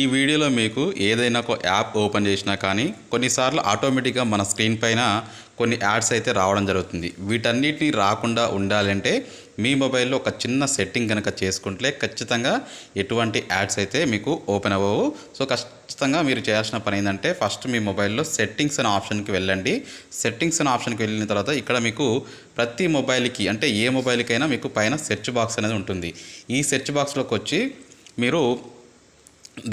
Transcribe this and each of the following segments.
ఈ వీడియోలో మీకు ఏదైనా ఒక యాప్ ఓపెన్ చేసినా కానీ కొన్నిసార్లు ఆటోమేటిక్గా మన స్క్రీన్ పైన కొన్ని యాడ్స్ అయితే రావడం జరుగుతుంది. వీటన్నిటిని రాకుండా ఉండాలంటే మీ మొబైల్లో ఒక చిన్న సెట్టింగ్ కనుక చేసుకుంటే ఖచ్చితంగా ఎటువంటి యాడ్స్ అయితే మీకు ఓపెన్ అవ్వవు. సో ఖచ్చితంగా మీరు చేయాల్సిన పని ఏంటంటే ఫస్ట్ మీ మొబైల్లో సెట్టింగ్స్ అనే ఆప్షన్కి వెళ్ళండి. సెట్టింగ్స్ అనే ఆప్షన్కి వెళ్ళిన తర్వాత ఇక్కడ మీకు ప్రతి మొబైల్కి అంటే ఏ మొబైల్కైనా మీకు పైన సెర్చ్ బాక్స్ అనేది ఉంటుంది. ఈ సెర్చ్ బాక్స్లోకి వచ్చి మీరు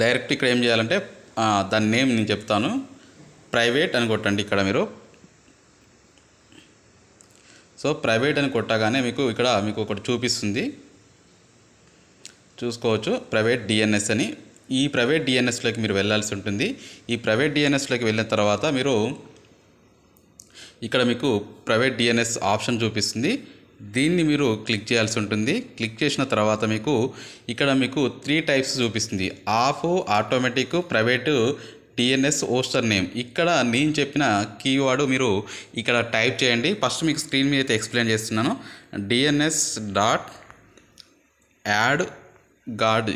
డైరెక్ట్ ఇక్కడ ఏం చేయాలంటే దాని నేమ్ నేను చెప్తాను. ప్రైవేట్ అని కొట్టండి ఇక్కడ మీరు. సో ప్రైవేట్ అని కొట్టగానే మీకు ఇక్కడ మీకు ఒకటి చూపిస్తుంది. చూసుకోవచ్చు. ప్రైవేట్ డిఎన్ఎస్ అని. ఈ ప్రైవేట్ డిఎన్ఎస్లోకి మీరు వెళ్ళాల్సి ఉంటుంది. ఈ ప్రైవేట్ డిఎన్ఎస్లోకి వెళ్ళిన తర్వాత మీరు ఇక్కడ మీకు ప్రైవేట్ డిఎన్ఎస్ ఆప్షన్ చూపిస్తుంది. దీన్ని మీరు క్లిక్ చేయాల్సి ఉంటుంది. క్లిక్ చేసిన తర్వాత మీకు ఇక్కడ మీకు త్రీ టైప్స్ చూపిస్తుంది. Off automatic private DNS host name. ఇక్కడ నేను చెప్పిన కీవర్డ్ మీరు ఇక్కడ టైప్ చేయండి. ఫస్ట్ మీకు స్క్రీన్ మీద అయితే ఎక్స్ప్లెయిన్ చేస్తున్నాను. DNS dot AdGuard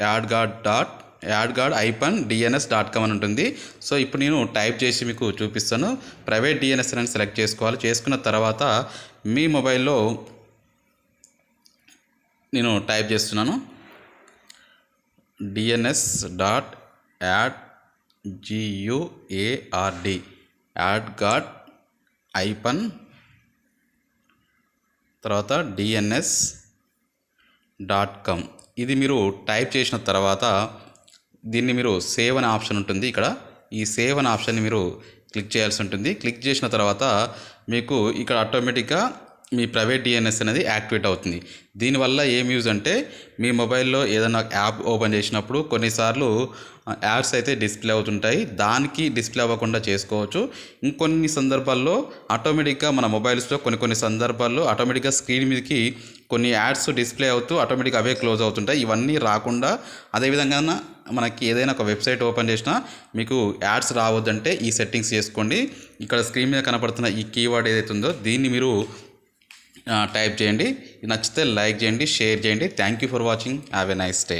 AdGuard dot AdGuard hyphen DNS dot com అని ఉంటుంది. సో ఇప్పుడు నేను టైప్ చేసి మీకు చూపిస్తాను. ప్రైవేట్ డిఎన్ఎస్ అని సెలెక్ట్ చేసుకోవాలి. చేసుకున్న తర్వాత మీ మొబైల్లో నేను టైప్ చేస్తున్నాను. DNS dot ad G U A R D AdGuard hyphen తర్వాత డిఎన్ఎస్ డాట్ కామ్. ఇది మీరు టైప్ చేసిన తర్వాత దీన్ని మీరు సేవ్ అనే ఆప్షన్ ఉంటుంది. ఇక్కడ ఈ సేవ్ అనే ఆప్షన్ని మీరు క్లిక్ చేయాల్సి ఉంటుంది. క్లిక్ చేసిన తర్వాత మీకు ఇక్కడ ఆటోమేటిక్గా మీ ప్రైవేట్ డిఎన్ఎస్ అనేది యాక్టివేట్ అవుతుంది. దీనివల్ల ఏం యూజ్ అంటే మీ మొబైల్లో ఏదైనా యాప్ ఓపెన్ చేసినప్పుడు కొన్నిసార్లు యాడ్స్ అయితే డిస్ప్లే అవుతుంటాయి. దానికి డిస్ప్లే అవ్వకుండా చేసుకోవచ్చు. ఇంకొన్ని సందర్భాల్లో ఆటోమేటిక్గా మన మొబైల్స్లో కొన్ని కొన్ని సందర్భాల్లో ఆటోమేటిక్గా స్క్రీన్ మీదకి కొన్ని యాడ్స్ డిస్ప్లే అవుతూ ఆటోమేటిక్గా అవే క్లోజ్ అవుతుంటాయి. ఇవన్నీ రాకుండా అదేవిధంగా మనకి ఏదైనా ఒక వెబ్సైట్ ఓపెన్ చేసినా మీకు యాడ్స్ రావద్దంటే ఈ సెట్టింగ్స్ చేసుకోండి. ఇక్కడ స్క్రీన్ మీద కనపడుతున్న ఈ కీవర్డ్ ఏదైతే ఉందో దీన్ని మీరు టైప్ చేయండి. నచ్చితే లైక్ చేయండి షేర్ చేయండి. Thank you for watching have a nice day